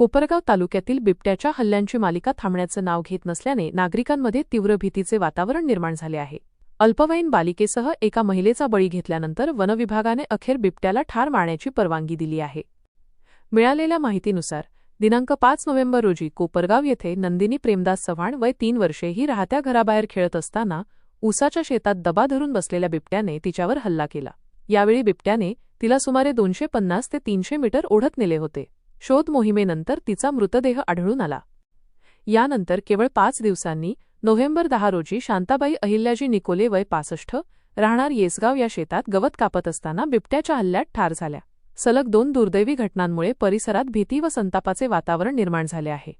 कोपरगाव तालुक्यातील बिबट्याच्या हल्ल्यांची मालिका थांबण्याचं नाव घेत नसल्याने नागरिकांमध्ये तीव्र भीतीचे वातावरण निर्माण झाले आहे. अल्पवयीन बालिकेसह एका महिलेचा बळी घेतल्यानंतर वनविभागाने अखेर बिबट्याला ठार मारण्याची परवानगी दिली आहे. मिळालेल्या माहितीनुसार दिनांक पाच नोव्हेंबर रोजी कोपरगाव येथे नंदिनी प्रेमदास चव्हाण वय तीन वर्षे ही राहत्या घराबाहेर खेळत असताना उसाच्या शेतात दबा धरून बसलेल्या बिबट्याने तिच्यावर हल्ला केला. यावेळी बिबट्याने तिला सुमारे दोनशे पन्नास ते तीनशे मीटर ओढत नेले होते. शोध मोहिमेनंतर तिचा मृतदेह आढळून आला. यानंतर केवळ पाच दिवसांनी नोव्हेंबर दहा रोजी शांताबाई अहिल्याजी निकोले वय पासष्ट राहणार येसगाव या शेतात गवत कापत असताना बिबट्याच्या हल्ल्यात ठार झाल्या. सलग दोन दुर्दैवी घटनांमुळे परिसरात भीती व संतापाचे वातावरण निर्माण झाले आहे.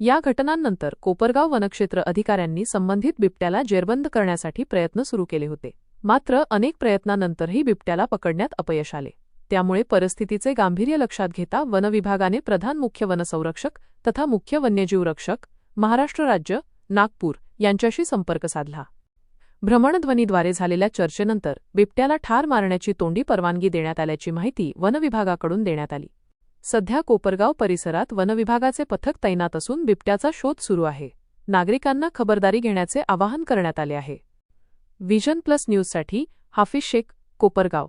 या घटनांनंतर कोपरगाव वनक्षेत्र अधिकाऱ्यांनी संबंधित बिबट्याला जेरबंद करण्यासाठी प्रयत्न सुरू केले होते. मात्र अनेक प्रयत्नांनंतरही बिबट्याला पकडण्यात अपयश आले. त्यामुळे परिस्थितीचे गांभीर्य लक्षात घेता वनविभागाने प्रधान मुख्य वनसंरक्षक तथा मुख्य वन्यजीव रक्षक महाराष्ट्र राज्य नागपूर यांच्याशी संपर्क साधला. भ्रमणध्वनीद्वारे झालेल्या चर्चेनंतर बिबट्याला ठार मारण्याची तोंडी परवानगी देण्यात आल्याची माहिती वनविभागाकडून देण्यात आली. सध्या कोपरगाव परिसरात वनविभागाचे पथक तैनात असून बिबट्याचा शोध सुरू आहे. नागरिकांना खबरदारी घेण्याचे आवाहन करण्यात आले आहे. व्हिजन प्लस न्यूजसाठी हाफिज शेख कोपरगाव.